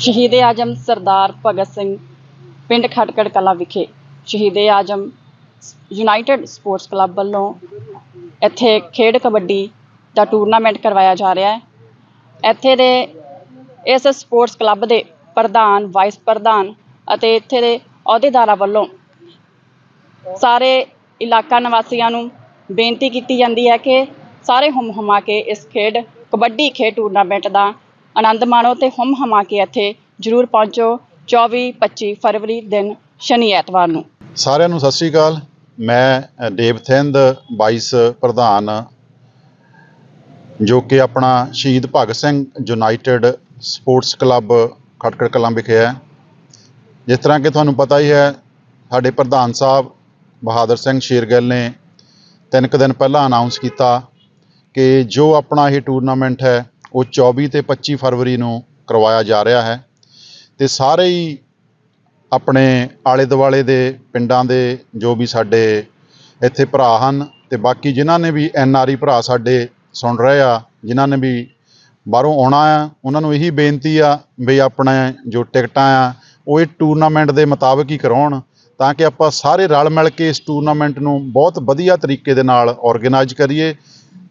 ਸ਼ਹੀਦ ਆਜਮ ਸਰਦਾਰ ਭਗਤ ਸਿੰਘ ਪਿੰਡ ਖਟਕੜ ਕਲਾਂ ਵਿਖੇ। ਸ਼ਹੀਦ ਆਜਮ ਯੂਨਾਈਟਿਡ ਸਪੋਰਟਸ ਕਲੱਬ ਵੱਲੋਂ ਇੱਥੇ ਖੇਡ ਕਬੱਡੀ ਦਾ ਟੂਰਨਾਮੈਂਟ ਕਰਵਾਇਆ ਜਾ ਰਿਹਾ ਹੈ। ਇੱਥੇ ਦੇ ਇਸ ਸਪੋਰਟਸ ਕਲੱਬ ਦੇ ਪ੍ਰਧਾਨ, ਵਾਈਸ ਪ੍ਰਧਾਨ ਅਤੇ ਇੱਥੇ ਦੇ ਅਹੁਦੇਦਾਰਾਂ ਵੱਲੋਂ ਸਾਰੇ ਇਲਾਕਾ ਨਿਵਾਸੀਆਂ ਨੂੰ ਬੇਨਤੀ ਕੀਤੀ ਜਾਂਦੀ ਹੈ ਕਿ ਸਾਰੇ ਹੁਮ ਹੁਮਾ ਕੇ ਇਸ ਖੇਡ ਕਬੱਡੀ ਖੇਡ ਟੂਰਨਾਮੈਂਟ ਦਾ ਆਨੰਦ ਮਾਣੋ ਤੇ ਹੁਮ ਹਮਾ ਕੇ ਇੱਥੇ ਜ਼ਰੂਰ ਪਹੁੰਚੋ 24 25 ਫਰਵਰੀ ਦਿਨ ਸ਼ਨੀ ਐਤਵਾਰ ਨੂੰ। ਸਾਰਿਆਂ ਨੂੰ ਸਤਿ ਸ੍ਰੀ ਅਕਾਲ। ਮੈਂ ਦੇਵਥਿੰਦ ਵਾਈਸ ਪ੍ਰਧਾਨ, ਜੋ ਕਿ ਆਪਣਾ Shaheed Bhagat Singh United Sports Club Khatkar Kalan ਵਿਖੇ ਹੈ। ਜਿਸ ਤਰ੍ਹਾਂ ਕਿ ਤੁਹਾਨੂੰ ਪਤਾ ਹੀ ਹੈ, ਸਾਡੇ ਪ੍ਰਧਾਨ ਸਾਹਿਬ ਬਹਾਦਰ ਸਿੰਘ ਸ਼ੇਰਗਿੱਲ ਨੇ ਤਿੰਨ ਕੁ ਦਿਨ ਪਹਿਲਾਂ ਅਨਾਉਂਸ ਕੀਤਾ ਕਿ ਜੋ ਆਪਣਾ ਇਹ ਟੂਰਨਾਮੈਂਟ ਹੈ ਉਹ 24 ਤੇ 25 ਫਰਵਰੀ ਨੂੰ ਕਰਵਾਇਆ ਜਾ ਰਿਹਾ ਹੈ ਤੇ ਸਾਰੇ ਹੀ ਆਪਣੇ ਆਲੇ ਦੁਆਲੇ ਦੇ ਪਿੰਡਾਂ ਦੇ ਜੋ ਵੀ ਸਾਡੇ ਇੱਥੇ ਭਰਾ ਹਨ ਤੇ ਬਾਕੀ ਜਿਨ੍ਹਾਂ ਨੇ ਵੀ ਐਨ ਆਰ ਆਈ ਭਰਾ ਸਾਡੇ ਸੁਣ ਰਹੇ ਆ, ਜਿਨ੍ਹਾਂ ਨੇ ਵੀ ਬਾਹਰੋਂ ਆਉਣਾ ਆ, ਉਹਨਾਂ ਨੂੰ ਇਹੀ ਬੇਨਤੀ ਆ ਵੀ ਆਪਣੇ ਜੋ ਟਿਕਟਾਂ ਆ, ਉਹ ਇਹ ਟੂਰਨਾਮੈਂਟ ਦੇ ਮੁਤਾਬਕ ਹੀ ਕਰਾਉਣ ਤਾਂ ਕਿ ਆਪਾਂ ਸਾਰੇ ਰਲ ਮਿਲ ਕੇ ਇਸ ਟੂਰਨਾਮੈਂਟ ਨੂੰ ਬਹੁਤ ਵਧੀਆ ਤਰੀਕੇ ਦੇ ਨਾਲ ਆਰਗੇਨਾਈਜ਼ ਕਰੀਏ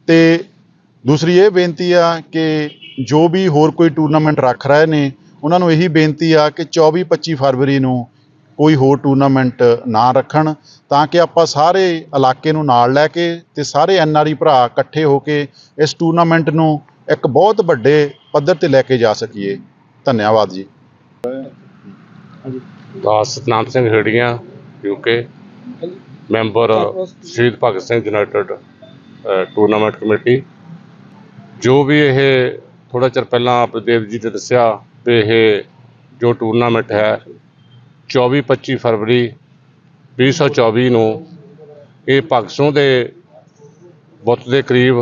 ਤੇ ਦੂਸਰੀ ਇਹ ਬੇਨਤੀ ਆ ਕਿ ਜੋ ਵੀ ਹੋਰ ਕੋਈ ਟੂਰਨਾਮੈਂਟ ਰੱਖ ਰਹੇ ਨੇ, ਉਹਨਾਂ ਨੂੰ ਇਹੀ ਬੇਨਤੀ ਆ ਕਿ 24 25 ਫਰਵਰੀ ਨੂੰ ਕੋਈ ਹੋਰ ਟੂਰਨਾਮੈਂਟ ਨਾ ਰੱਖਣ, ਤਾਂ ਕਿ ਆਪਾਂ ਸਾਰੇ ਇਲਾਕੇ ਨੂੰ ਨਾਲ ਲੈ ਕੇ ਤੇ ਸਾਰੇ ਐਨਆਰਈ ਭਰਾ ਇਕੱਠੇ ਹੋ ਕੇ ਇਸ ਟੂਰਨਾਮੈਂਟ ਨੂੰ ਇੱਕ ਬਹੁਤ ਵੱਡੇ ਪੱਧਰ ਤੇ ਲੈ ਕੇ ਜਾ ਸਕੀਏ। ਧੰਨਵਾਦ ਜੀ। ਦਾਸ Satnam Singh Heriyan UK member Shaheed Bhagat Singh United Tournament Committee. ਜੋ ਵੀ ਇਹ ਥੋੜਾ ਚਿਰ ਪਹਿਲਾਂ ਆਪ ਦੇਵ ਜੀ ਨੇ ਦੱਸਿਆ ਵੀ ਇਹ ਜੋ ਟੂਰਨਾਮੈਂਟ ਹੈ 24 25 ਫਰਵਰੀ 2024 ਨੂੰ ਇਹ ਭਗਤ ਦੇ ਬੁੱਤ ਦੇ ਕਰੀਬ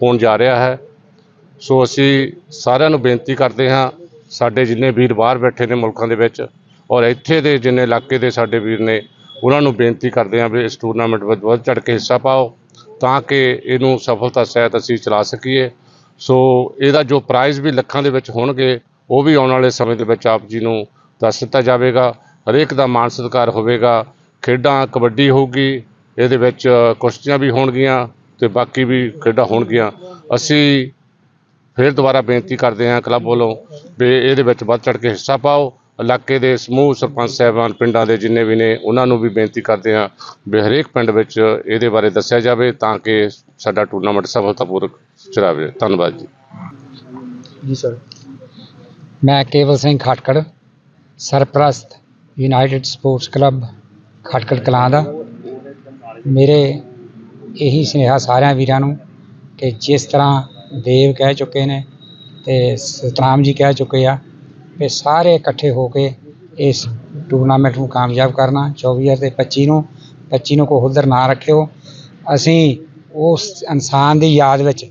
ਹੋਣ ਜਾ ਰਿਹਾ ਹੈ। ਸੋ ਅਸੀਂ ਸਾਰਿਆਂ ਨੂੰ ਬੇਨਤੀ ਕਰਦੇ ਹਾਂ, ਸਾਡੇ ਜਿੰਨੇ ਵੀਰ ਬਾਹਰ ਬੈਠੇ ਨੇ ਮੁਲਕਾਂ ਦੇ ਵਿੱਚ ਔਰ ਇੱਥੇ ਦੇ ਜਿੰਨੇ ਇਲਾਕੇ ਦੇ ਸਾਡੇ ਵੀਰ ਨੇ, ਉਹਨਾਂ ਨੂੰ ਬੇਨਤੀ ਕਰਦੇ ਹਾਂ ਵੀ ਇਸ ਟੂਰਨਾਮੈਂਟ ਵਿੱਚ ਵੱਧ ਚੜ੍ਹ ਕੇ ਹਿੱਸਾ ਪਾਓ। ਤਾਂ ਕਿ ਇਹਨੂੰ ਸਫਲਤਾ ਸਹਿਤ ਅਸੀਂ ਚਲਾ ਸਕੀਏ। ਸੋ ਇਹਦਾ ਜੋ ਪ੍ਰਾਈਜ਼ ਵੀ ਲੱਖਾਂ ਦੇ ਵਿੱਚ ਹੋਣਗੇ, ਉਹ ਵੀ ਆਉਣ ਵਾਲੇ ਸਮੇਂ ਦੇ ਵਿੱਚ ਆਪ ਜੀ ਨੂੰ ਦੱਸ ਦਿੱਤਾ ਜਾਵੇਗਾ। ਹਰੇਕ ਦਾ ਮਾਣ ਸਤਿਕਾਰ ਹੋਵੇਗਾ। ਖੇਡਾਂ ਕਬੱਡੀ ਹੋਊਗੀ, ਇਹਦੇ ਵਿੱਚ ਕੁਸ਼ਤੀਆਂ ਵੀ ਹੋਣਗੀਆਂ ਤੇ ਬਾਕੀ ਵੀ ਖੇਡਾਂ ਹੋਣਗੀਆਂ। ਅਸੀਂ ਫਿਰ ਦੁਬਾਰਾ ਬੇਨਤੀ ਕਰਦੇ ਹਾਂ ਕਲੱਬ ਵੱਲੋਂ ਵੀ ਇਹਦੇ ਵਿੱਚ ਵੱਧ ਚੜ੍ਹ ਕੇ ਹਿੱਸਾ ਪਾਓ। ਇਲਾਕੇ ਦੇ ਸਮੂਹ ਸਰਪੰਚ ਸਾਹਿਬਾਨ ਪਿੰਡਾਂ ਦੇ ਜਿੰਨੇ ਵੀ ਨੇ ਉਹਨਾਂ ਨੂੰ ਵੀ ਬੇਨਤੀ ਕਰਦੇ ਹਾਂ ਵੀ ਹਰੇਕ ਪਿੰਡ ਵਿੱਚ ਇਹਦੇ ਬਾਰੇ ਦੱਸਿਆ ਜਾਵੇ ਤਾਂ ਕਿ ਸਾਡਾ ਟੂਰਨਾਮੈਂਟ ਸਫਲਤਾਪੂਰਵਕ ਚਲਾਵੇ। ਧੰਨਵਾਦ ਜੀ। ਜੀ ਸਰ। ਮੈਂ ਕੇਵਲ ਸਿੰਘ ਖਟਕੜ ਸਰਪ੍ਰਸਤ United Sports Club Khatkar Kalan ਦਾ। ਮੇਰੇ ਇਹੀ ਸੁਨੇਹਾ ਸਾਰਿਆਂ ਵੀਰਾਂ ਨੂੰ ਕਿ ਜਿਸ ਤਰ੍ਹਾਂ ਦੇਵ ਕਹਿ ਚੁੱਕੇ ਨੇ ਤੇ ਸਤਨਾਮ ਜੀ ਕਹਿ ਚੁੱਕੇ ਆ ਕਿ ਸਾਰੇ ਇਕੱਠੇ ਹੋ ਕੇ ਇਸ ਟੂਰਨਾਮੈਂਟ ਨੂੰ ਕਾਮਯਾਬ ਕਰਨਾ 24 ਅਤੇ 25 ਨੂੰ 25 ਨੂੰ ਕੋਈ ਹੁਦਰ ਨਾ ਰੱਖਿਓ। ਅਸੀਂ ਉਸ ਇਨਸਾਨ ਦੀ ਯਾਦ ਵਿੱਚ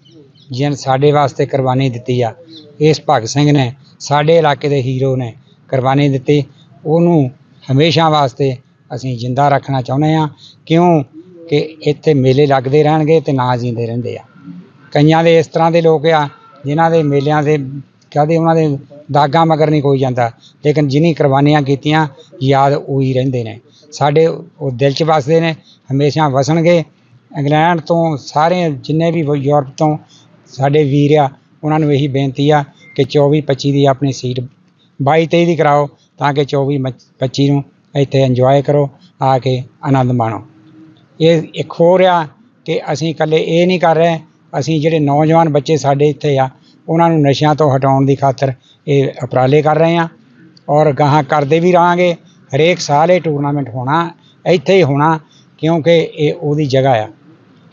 ਜਿਹਨ ਸਾਡੇ ਵਾਸਤੇ ਕੁਰਬਾਨੀ ਦਿੱਤੀ ਆ, ਇਸ ਭਗਤ ਸਿੰਘ ਨੇ, ਸਾਡੇ ਇਲਾਕੇ ਦੇ ਹੀਰੋ ਨੇ ਕੁਰਬਾਨੀ ਦਿੱਤੀ। ਉਹਨੂੰ ਹਮੇਸ਼ਾ ਵਾਸਤੇ ਅਸੀਂ ਜਿੰਦਾ ਰੱਖਣਾ ਚਾਹੁੰਦੇ ਆ ਕਿਉਂ ਕਿ ਇੱਥੇ ਮੇਲੇ ਲੱਗਦੇ ਰਹਿਣਗੇ ਤੇ ਨਾ ਜਿੰਦੇ ਰਹਿੰਦੇ ਆ। ਕਈਆਂ ਦੇ ਇਸ ਤਰ੍ਹਾਂ ਦੇ ਲੋਕ ਆ, ਜਿਨ੍ਹਾਂ ਦੇ ਮੇਲਿਆਂ ਦੇ ਕਹਦੇ ਉਹਨਾਂ ਦੇ ਦਾਗਾਂ ਮਗਰ ਨਹੀਂ ਕੋਈ ਜਾਂਦਾ। ਲੇਕਿਨ ਜਿਨੀ ਕੁਰਬਾਨੀਆਂ ਕੀਤੀਆਂ, ਯਾਦ ਉਹੀ ਰਹਿੰਦੇ ਨੇ। ਸਾਡੇ ਉਹ ਦਿਲ 'ਚ ਵਸਦੇ ਨੇ, ਹਮੇਸ਼ਾ ਵਸਣਗੇ। ਇੰਗਲੈਂਡ ਤੋਂ ਸਾਰੇ ਜਿੰਨੇ ਵੀ ਯੂਰਪ ਤੋਂ ਸਾਡੇ ਵੀਰ ਆ, ਉਹਨਾਂ ਨੂੰ ਇਹੀ ਬੇਨਤੀ ਆ ਕਿ 24 25 ਦੀ ਆਪਣੀ ਸੀਟ 22 23 ਦੀ ਕਰਾਓ, ਤਾਂ ਕਿ 24 ਮੱਚ- 25 ਨੂੰ ਇੱਥੇ ਇੰਜੋਏ ਕਰੋ, ਆ ਕੇ ਆਨੰਦ ਮਾਣੋ। ਇਹ ਇੱਕ ਹੋਰ ਆ ਕਿ ਅਸੀਂ ਇਕੱਲੇ ਇਹ ਨਹੀਂ ਕਰ ਰਹੇ, ਅਸੀਂ ਜਿਹੜੇ ਨੌਜਵਾਨ ਬੱਚੇ ਸਾਡੇ ਇੱਥੇ ਆ ਉਹਨਾਂ ਨੂੰ ਨਸ਼ਿਆਂ ਤੋਂ ਹਟਾਉਣ ਦੀ ਖਾਤਰ ਇਹ ਉਪਰਾਲੇ ਕਰ ਰਹੇ ਹਾਂ ਔਰ ਗਾਹਾਂ ਕਰਦੇ ਵੀ ਰਹਾਂਗੇ। ਹਰੇਕ ਸਾਲ ਇਹ ਟੂਰਨਾਮੈਂਟ ਹੋਣਾ, ਇੱਥੇ ਹੀ ਹੋਣਾ, ਕਿਉਂਕਿ ਇਹ ਉਹਦੀ ਜਗ੍ਹਾ ਆ।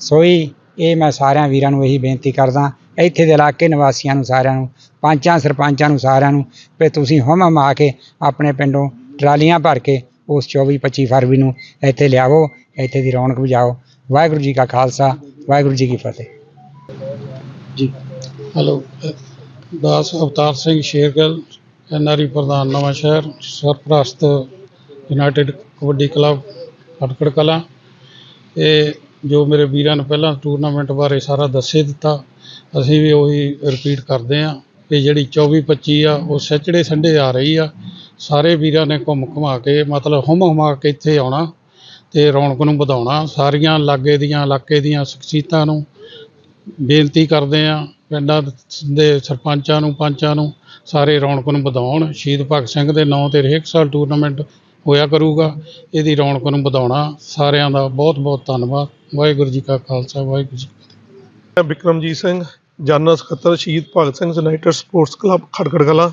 ਸੋਈ ਇਹ ਮੈਂ ਸਾਰਿਆਂ ਵੀਰਾਂ ਨੂੰ ਇਹੀ ਬੇਨਤੀ ਕਰਦਾ, ਇੱਥੇ ਦੇ ਇਲਾਕੇ ਨਿਵਾਸੀਆਂ ਨੂੰ ਸਾਰਿਆਂ ਨੂੰ, ਪੰਚਾਂ, ਸਰਪੰਚਾਂ ਨੂੰ ਸਾਰਿਆਂ ਨੂੰ, ਵੀ ਤੁਸੀਂ ਹਮ ਹਮ ਆ ਕੇ ਆਪਣੇ ਪਿੰਡੋਂ ਟਰਾਲੀਆਂ ਭਰ ਕੇ ਉਸ 24 25 ਫਰਵਰੀ ਨੂੰ ਇੱਥੇ ਲਿਆਵੋ, ਇੱਥੇ ਦੀ ਰੌਣਕ ਵਜਾਓ ਵਾਹਿਗੁਰੂ ਜੀ ਕਾ ਖਾਲਸਾ, ਵਾਹਿਗੁਰੂ ਜੀ ਕੀ ਫਤਿਹ। ਹੈਲੋ, ਦਾਸ ਅਵਤਾਰ ਸਿੰਘ ਸ਼ੇਰਗਿੱਲ ਐਨਆਰਈ ਪ੍ਰਧਾਨ ਨਵਾਂ ਸ਼ਹਿਰ ਸਰਪ੍ਰਸਤ ਯੂਨਾਈਟਿਡ ਕਬੱਡੀ ਕਲੱਬ, ਖਟਕੜ ਕਲਾਂ। ਇਹ ਜੋ ਮੇਰੇ ਵੀਰਾਂ ਨੇ ਪਹਿਲਾਂ ਟੂਰਨਾਮੈਂਟ ਬਾਰੇ ਸਾਰਾ ਦੱਸੇ ਦਿੱਤਾ, ਅਸੀਂ ਵੀ ਉਹੀ ਰਿਪੀਟ ਕਰਦੇ ਹਾਂ। ਇਹ ਜਿਹੜੀ 24 25 ਆ, ਉਹ ਸੈਚਰਡੇ ਸੰਡੇ ਆ ਰਹੀ ਆ। ਸਾਰੇ ਵੀਰਾਂ ਨੇ ਘੁੰਮ ਘੁਮਾ ਕੇ, ਮਤਲਬ ਹੁਮ ਹੁਮਾ ਕੇ ਇੱਥੇ ਆਉਣਾ ਤੇ ਰੌਣਕ ਨੂੰ ਵਧਾਉਣਾ। ਸਾਰੀਆਂ ਲਾਗੇ ਦੀਆਂ, ਇਲਾਕੇ ਦੀਆਂ ਸ਼ਖਸੀਅਤਾਂ ਨੂੰ ਬੇਨਤੀ ਕਰਦੇ ਆ ਪਿੰਡਾਂ ਦੇ ਸਰਪੰਚਾਂ ਨੂੰ, ਪੰਚਾਂ ਨੂੰ ਸਾਰੇ ਰੌਣਕ ਨੂੰ ਵਧਾਉਣ। ਸ਼ਹੀਦ ਭਗਤ ਸਿੰਘ ਦੇ ਨਾਂ ਤੇ ਹਰੇਕ ਸਾਲ ਟੂਰਨਾਮੈਂਟ ਹੋਇਆ ਕਰੂਗਾ। ਇਹਦੀ ਰੌਣਕ ਨੂੰ ਵਧਾਉਣਾ ਸਾਰਿਆਂ ਦਾ ਬਹੁਤ ਬਹੁਤ ਧੰਨਵਾਦ। ਵਾਹਿਗੁਰੂ ਜੀ ਕਾ ਖਾਲਸਾ, ਵਾਹਿਗੁਰੂ ਜੀ ਮੈਂ ਬਿਕਰਮਜੀਤ ਸਿੰਘ ਜਨਰਲ ਸਕੱਤਰ, Shaheed Bhagat Singh United Sports Club Khatkar Kalan.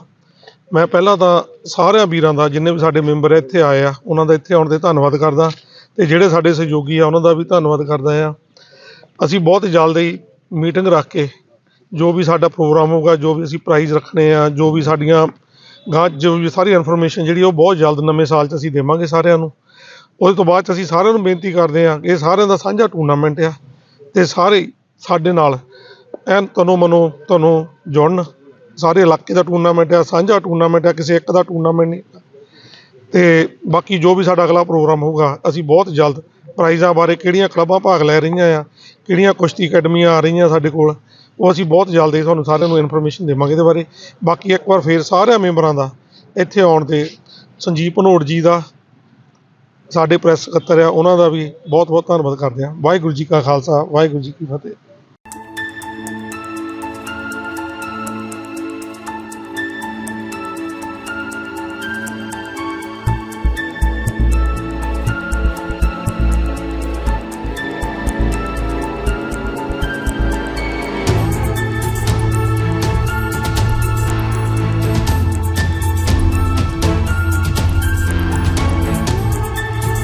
ਮੈਂ ਪਹਿਲਾਂ ਤਾਂ ਸਾਰਿਆਂ ਵੀਰਾਂ ਦਾ, ਜਿੰਨੇ ਵੀ ਸਾਡੇ ਮੈਂਬਰ ਇੱਥੇ ਆਏ ਆ, ਉਹਨਾਂ ਦਾ ਇੱਥੇ ਆਉਣ ਤੇ ਧੰਨਵਾਦ ਕਰਦਾ। ਤੇ ਜਿਹੜੇ ਸਾਡੇ ਸਹਿਯੋਗੀ ਆ, ਉਹਨਾਂ ਦਾ ਵੀ ਧੰਨਵਾਦ ਕਰਦਾ ਆ। ਅਸੀਂ ਬਹੁਤ ਜਲਦੀ ਮੀਟਿੰਗ ਰੱਖ ਕੇ ਜੋ ਵੀ ਸਾਡਾ ਪ੍ਰੋਗਰਾਮ ਹੋਊਗਾ, ਜੋ ਵੀ ਅਸੀਂ ਪ੍ਰਾਈਜ਼ ਰੱਖਣੇ ਆ, ਜੋ ਵੀ ਸਾਡੀਆਂ ਗਾਂ, ਜੋ ਵੀ ਸਾਰੀ ਇਨਫੋਰਮੇਸ਼ਨ ਜਿਹੜੀ ਉਹ ਬਹੁਤ ਜਲਦ ਨਵੇਂ ਸਾਲ 'ਚ ਅਸੀਂ ਦੇਵਾਂਗੇ ਸਾਰਿਆਂ ਨੂੰ। ਉਹਦੇ ਤੋਂ ਬਾਅਦ 'ਚ ਅਸੀਂ ਸਾਰਿਆਂ ਨੂੰ ਬੇਨਤੀ ਕਰਦੇ ਆ ਕਿ ਇਹ ਸਾਰਿਆਂ ਦਾ ਸਾਂਝਾ ਟੂਰਨਾਮੈਂਟ ਆ ਤੇ ਸਾਰੇ ਸਾਡੇ ਨਾਲ ਐਨ ਤਨੋ ਮਨੋ ਤੁਹਾਨੂੰ ਜੁੜਨ। ਸਾਰੇ ਇਲਾਕੇ ਦਾ ਟੂਰਨਾਮੈਂਟ ਆ, ਸਾਂਝਾ ਟੂਰਨਾਮੈਂਟ ਆ, ਕਿਸੇ ਇੱਕ ਦਾ ਟੂਰਨਾਮੈਂਟ ਨਹੀਂ ਤੇ ਬਾਕੀ ਜੋ ਵੀ ਸਾਡਾ ਅਗਲਾ ਪ੍ਰੋਗਰਾਮ ਹੋਊਗਾ, ਅਸੀਂ ਬਹੁਤ ਜਲਦ ਪ੍ਰਾਈਜ਼ਾਂ ਬਾਰੇ ਕਿਹੜੀਆਂ ਕਲੱਬਾਂ ਭਾਗ ਲੈ ਰਹੀਆਂ ਆ, ਕਿਹੜੀਆਂ ਕੁਸ਼ਤੀ ਅਕੈਡਮੀਆਂ ਆ ਰਹੀਆਂ ਸਾਡੇ ਕੋਲ ਉਹ ਅਸੀਂ ਬਹੁਤ ਜਲਦੀ ਤੁਹਾਨੂੰ ਸਾਰਿਆਂ ਨੂੰ ਇਨਫੋਰਮੇਸ਼ਨ ਦੇਵਾਂਗੇ ਇਹਦੇ ਬਾਰੇ। ਬਾਕੀ ਇੱਕ ਵਾਰ ਫੇਰ ਸਾਰਿਆਂ ਮੈਂਬਰਾਂ ਦਾ ਇੱਥੇ ਆਉਣ ਤੇ ਸੰਜੀਵ ਭਨੋੜ ਜੀ ਦਾ, ਸਾਡੇ ਪ੍ਰੈਸ ਸਕੱਤਰ ਆ, ਉਹਨਾਂ ਦਾ ਵੀ ਬਹੁਤ ਬਹੁਤ ਧੰਨਵਾਦ ਕਰਦੇ ਹਾਂ। ਵਾਹਿਗੁਰੂ ਜੀ ਕਾ ਖਾਲਸਾ, ਵਾਹਿਗੁਰੂ ਜੀ ਕੀ ਫਤਿਹ।